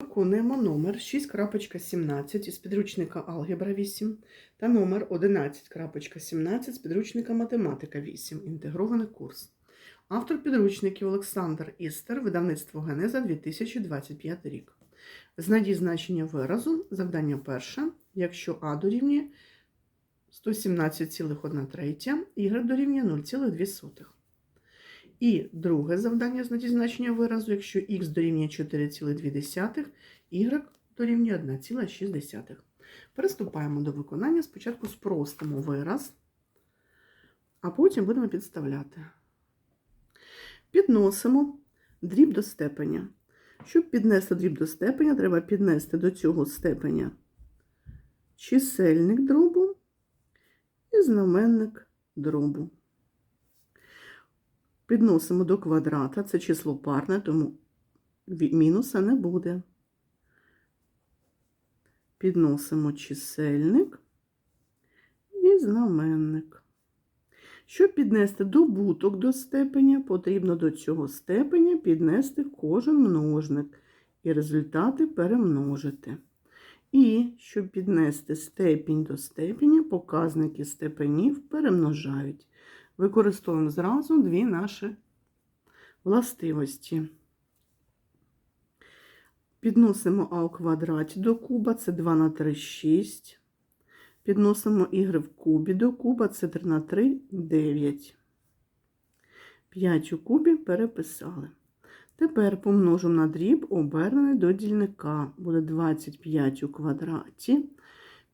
Виконуємо номер 6.17 із підручника Алгебра 8 та номер 11.17 з підручника Математика 8. Інтегрований курс. Автор підручників Олександр Істер, видавництво Генеза 2025 рік. Знайдіть значення виразу. Завдання перше. Якщо А дорівнює 117,1 третя, Y дорівнює 0,2. І друге завдання знайти значення виразу, якщо х дорівнює 4,2, y дорівнює 1,6. Переступаємо до виконання. Спочатку спростимо вираз, а потім будемо підставляти. Підносимо дріб до степеня. Щоб піднести дріб до степеня, треба піднести до цього степеня чисельник дробу і знаменник дробу. Підносимо до квадрата, це число парне, тому мінуса не буде. Підносимо чисельник і знаменник. Щоб піднести добуток до степеня, потрібно до цього степеня піднести кожен множник і результати перемножити. І щоб піднести степінь до степеня, показники степенів перемножають. Використовуємо зразу дві наші властивості. Підносимо А у квадраті до куба, це 2 на 3, 6. Підносимо y в кубі до куба, це 3 на 3, 9. 5 у кубі переписали. Тепер помножимо на дріб, обернений до дільника. Буде 25 у квадраті.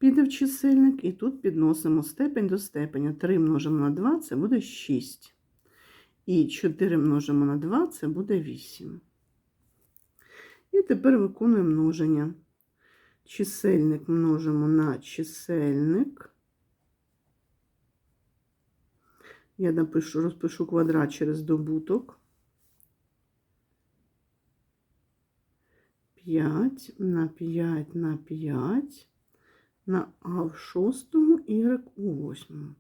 Піде в чисельник, і тут підносимо степень до степеня. 3 множимо на 2, це буде 6. І 4 множимо на 2, це буде 8. І тепер виконуємо множення. Чисельник множимо на чисельник. Я напишу, розпишу квадрат через добуток. 5 на 5 на 5 на А в шостому, Y у восьмому.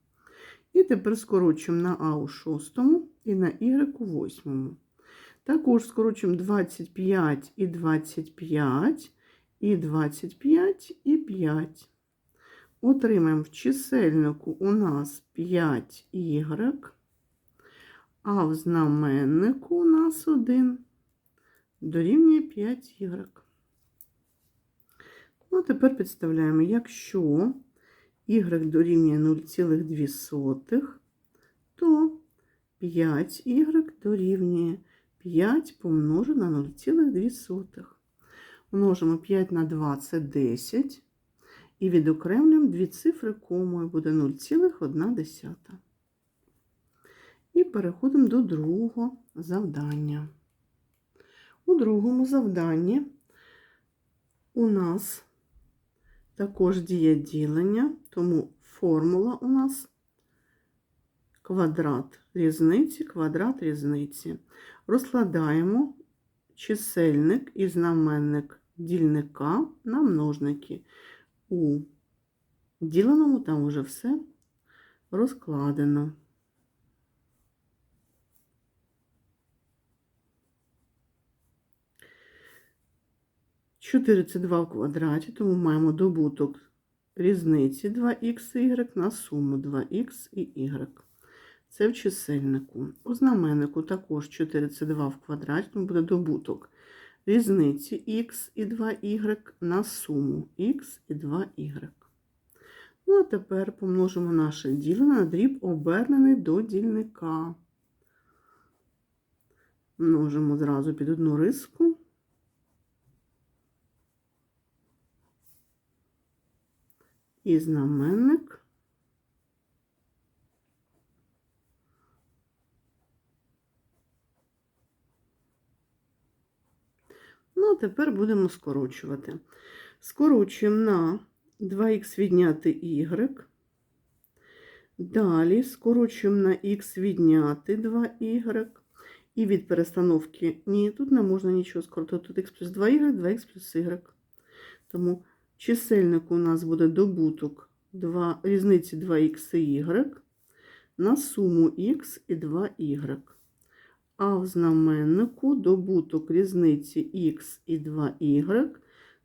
І тепер скорочуємо на А у шостому і на Y у восьмому. Також скорочуємо 25 і 25, і 25 і 5. Отримаємо в чисельнику у нас 5y, а в знаменнику у нас 1 дорівнює 5y. Ну, тепер підставляємо, якщо y дорівнює 0,2, то 5y дорівнює 5 помножено на 0,2. Множимо 5 на 2 це 10. І відокремлюємо дві цифри комою, буде 0,1. І переходимо до другого завдання. У другому завданні у нас також діє ділення, тому формула у нас квадрат різниці, квадрат різниці. Розкладаємо чисельник і знаменник дільника на множники. У діленому там уже все розкладено. Чотири це 2 в квадраті, тому маємо добуток різниці 2х і y на суму 2х і y. Це в чисельнику. У знаменнику також 4 це 2 в квадраті, тому буде добуток різниці х і 2y на суму х і 2y. Ну, а тепер помножимо наше ділене на дріб, обернений до дільника. Множимо зразу під одну риску. І знаменник. Ну, а тепер будемо скорочувати. Скорочуємо на 2х відняти y. Далі скорочуємо на х відняти 2y. І від перестановки ні, тут не можна нічого скоротити. Тут х плюс 2y, 2х плюс y. Тому чисельник у нас буде добуток 2, різниці 2х і y на суму х і 2y. а в знаменнику добуток різниці х і 2y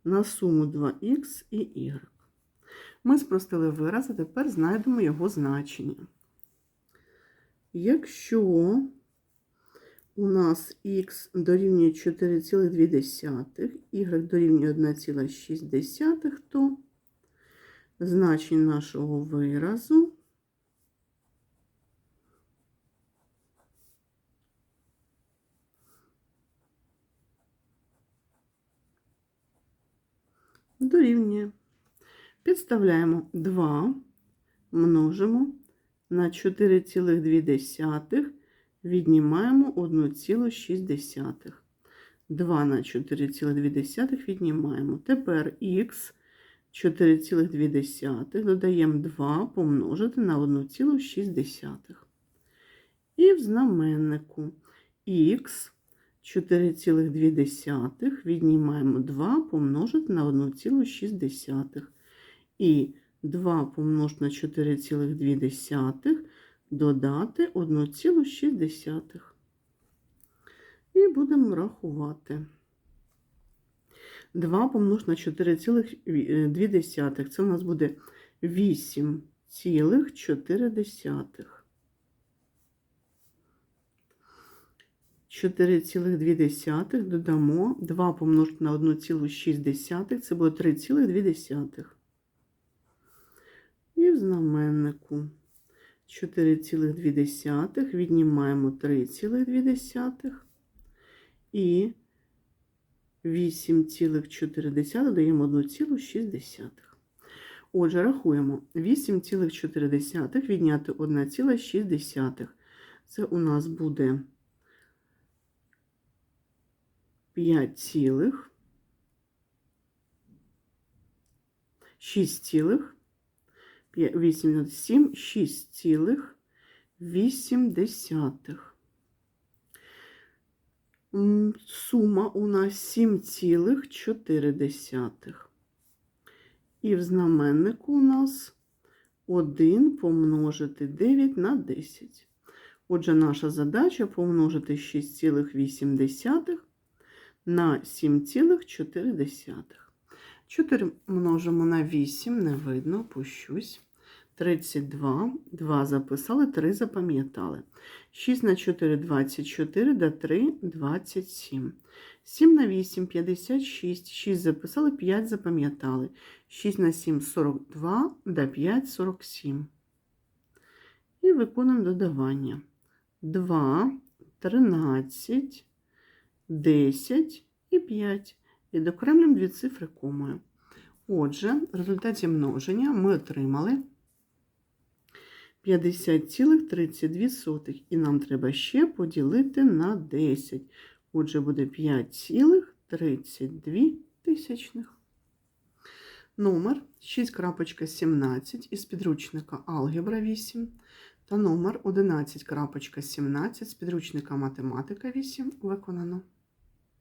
на суму 2х і y. Ми спростили вираз, а тепер знайдемо його значення. Якщо у нас х дорівнює 4,2, y дорівнює 1,6, то значення нашого виразу дорівнює. Підставляємо 2, множимо на 4,2, віднімаємо 1,6. 2 на 4,2 віднімаємо. Тепер х 4,2 додаємо 2 помножити на 1,6. І в знаменнику х 4,2 віднімаємо 2 помножити на 1,6. І 2 помножити на 4,2 додати 1,6. І будемо рахувати. 2 помножити на 4,2. Це у нас буде 8,4. 4,2 додамо 2 помножити на 1,6, це буде 3,2. І в знаменнику 4,2 віднімаємо 3,2 і 8,4 додаємо 1,6. Отже, рахуємо 8,4 відняти 1,6. Це у нас буде 5 цілих, 6 цілих, 8 7, 6 цілих, 8 десятих. М, Сума у нас 7,4. І в знаменнику у нас 1 помножити 9 на 10. Отже, наша задача помножити 6,8 на 7,4. 4 множимо на 8, не видно, пущусь. 32, 2 записали, 3 запам'ятали. 6 на 4 – 24, до 3 – 27. 7 на 8 – 56, 6 записали, 5 запам'ятали. 6 на 7 – 42, до 5 – 47. І виконуємо додавання. 2, 13, 10 і 5. Відокремлюємо дві цифри комою. Отже, в результаті множення ми отримали 50,32. І нам треба ще поділити на 10. Отже, буде 5,32 тисячних. Номер 6.17 із підручника Алгебра 8 та номер 11.17 з підручника Математика 8 виконано.